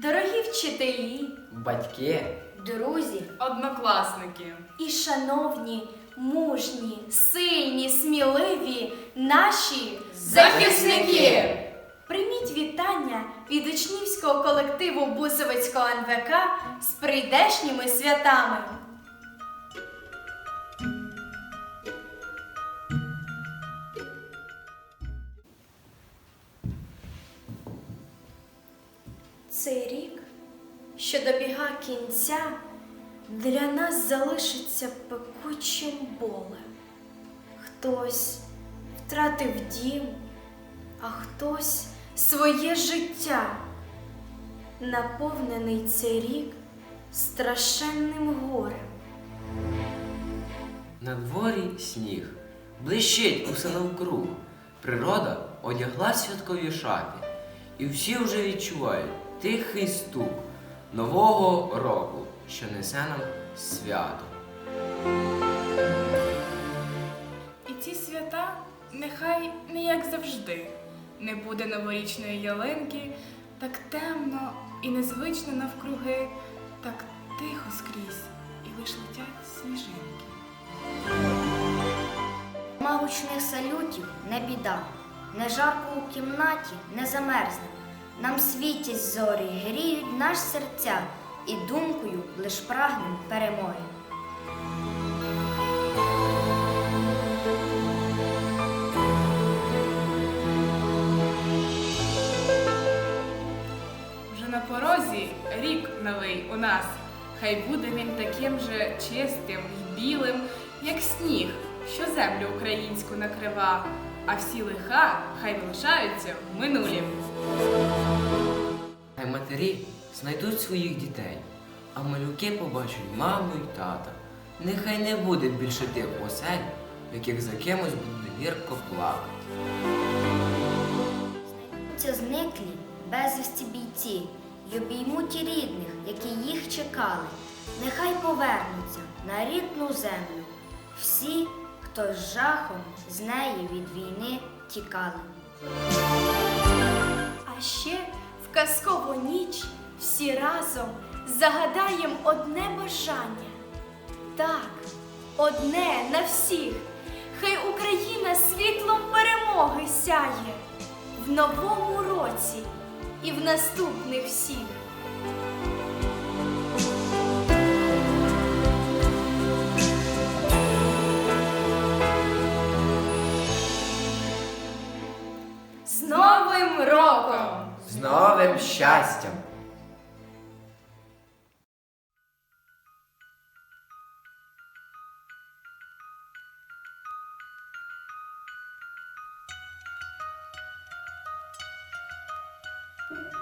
дорогі вчителі, батьки, друзі Однокласники. і шановні, мужні, сильні, сміливі наші Захисники! Прийміть вітання від учнівського колективу Бусовицького НВК з прийдешніми святами. Цей рік, що добіга кінця, для нас залишиться пекучим болем. Хтось втратив дім, а хтось своє життя. Наповнений цей рік страшенним горем. на дворі сніг, блищить усе навкруг. Природа одягла святкові шати, і всі вже відчувають тихий стук нового року, що несе нам свято. І ці свята нехай не як завжди. Не буде новорічної ялинки, так темно і незвично навкруги, так тихо скрізь, і лиш летять сніжинки. Магучних салютів не біда, не жарко у кімнаті, не замерзне. Нам світять зорі, гріють наш серця, і думкою лиш прагнем перемоги. Вже на порозі рік новий у нас. Хай буде він таким же чистим й білим, як сніг, що землю українську накрива, а всі лиха хай залишаються в минулім. Хай матері знайдуть своїх дітей, а малюки побачать маму й тата. Нехай не буде більше тих осель, в яких за кимось буде гірко плакати. Це зниклі безвісті бійці й обіймуть і рідних, які їх чекали. Нехай повернуться на рідну землю. Всі, хто з жахом з неї від війни тікали. А ще казкову ніч всі разом загадаєм одне бажання. Так, одне на всіх. Хай Україна світлом перемоги сяє в новому році і в наступних всіх. З Новим роком! З новим щастям! Гарну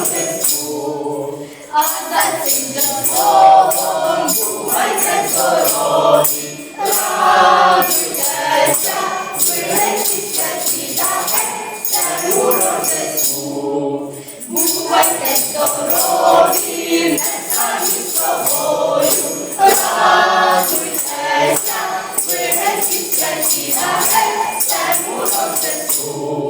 Рождеству. А за цим Богом бувайте здорові, радуйтеся, виречіться діда, всему Рождеству. Бувайте здорові, не самі собою, радуйтеся, виречіться діда, всему Рождеству.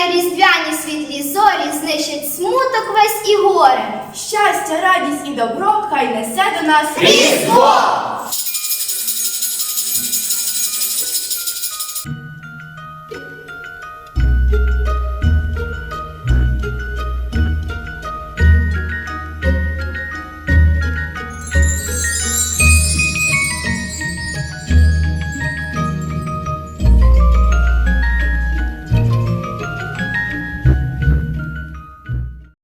Хай різдвяні світлі зорі знищать смуток весь і горе. Щастя, радість і добро хай несе до нас Різдво!